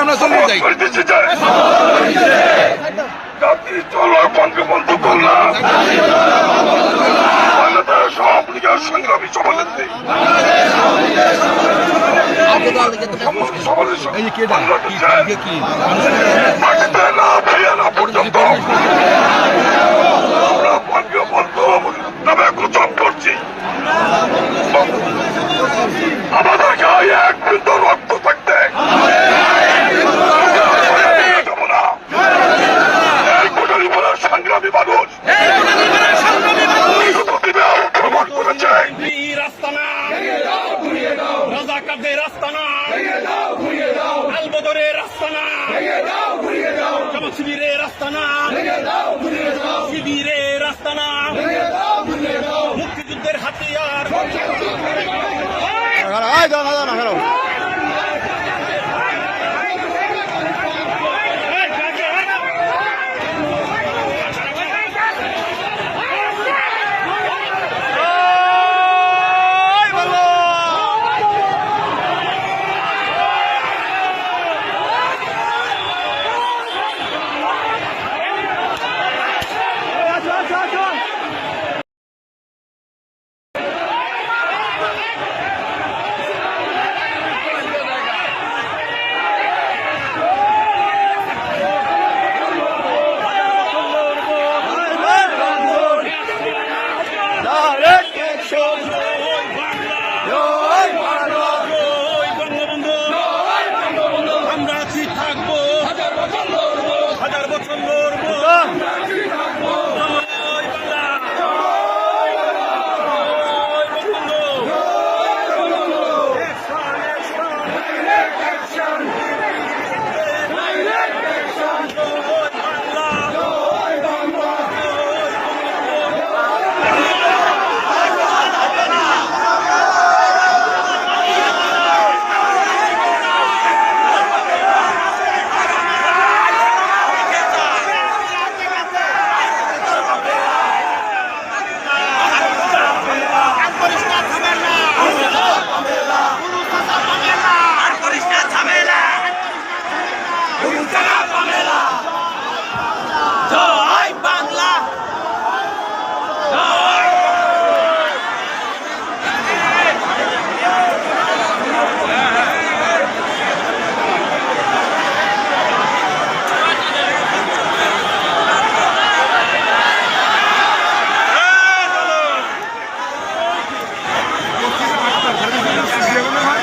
আমরা সম্মুখ যাই। জাতির চলক বন্ধ বন্ধ করলাম সব নিজের সংগ্রামী সমাজের সমাজের সঙ্গে না পর্যন্ত। আলবদরের আস্তানা জামাত শিবিরের আস্তানা শিবিরের আমরা যেগুলো হয়